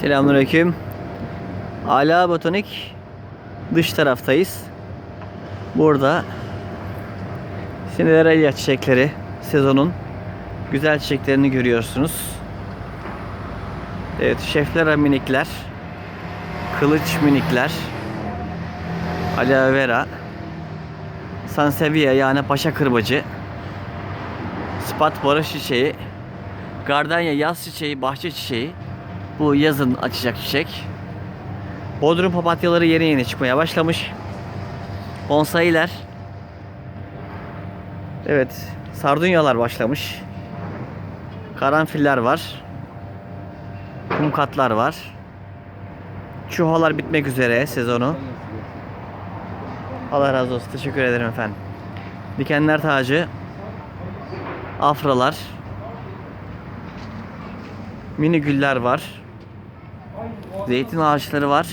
Selamünaleyküm. Ala Botanik dış taraftayız. Burada Cinderella çiçekleri sezonun güzel çiçeklerini görüyorsunuz. Evet, şeflera minikler, kılıç minikler, aloe vera, sansevia yani paşa kırbacı, spat barış çiçeği, gardenya yaz çiçeği, bahçe çiçeği. Bu yazın açacak çiçek. Bodrum papatyaları yeni yeni çıkmaya başlamış. Bonsailer. Evet, sardunyalar başlamış. Karanfiller var. Kumkatlar var. Çuhalar bitmek üzere sezonu. Allah razı olsun. Teşekkür ederim efendim. Dikenler tacı. Afralar. Mini güller var. Zeytin ağaçları var.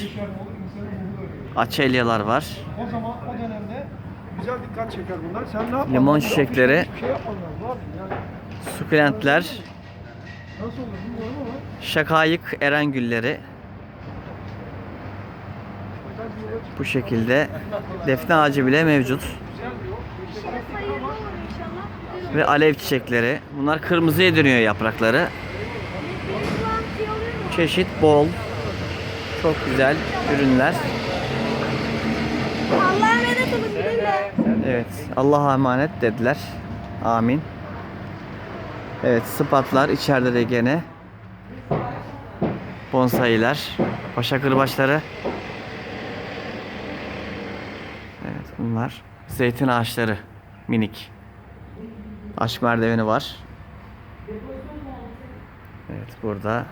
Açelyalar var. O zaman o dönemde güzel dikkat çeker bunlar. Sen ne yapmadın? Limon çiçekleri. Şey yani? Sukulentler. Nasıl olur bilmiyorum ama. Şakayık eren gülleri. Bu şekilde defne ağacı bile mevcut. Ve alev çiçekleri. Bunlar kırmızıya dönüyor yaprakları. Çeşit bol. Çok güzel ürünler. Allah'a emanet olun Evet. Allah'a emanet dediler. Amin. Evet. Spatlar içeride de gene. Bonsailer. Paşa kırbaçları. Evet bunlar. Zeytin ağaçları. Minik. Aşk merdiveni var. Evet burada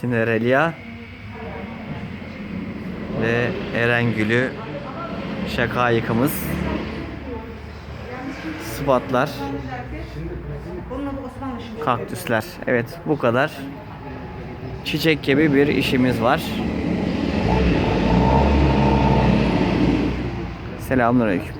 Cinderella ve Erengül'ü şakayıkımız spatlar. Kaktüsler. Evet bu kadar. Çiçek gibi bir işimiz var. Selamünaleyküm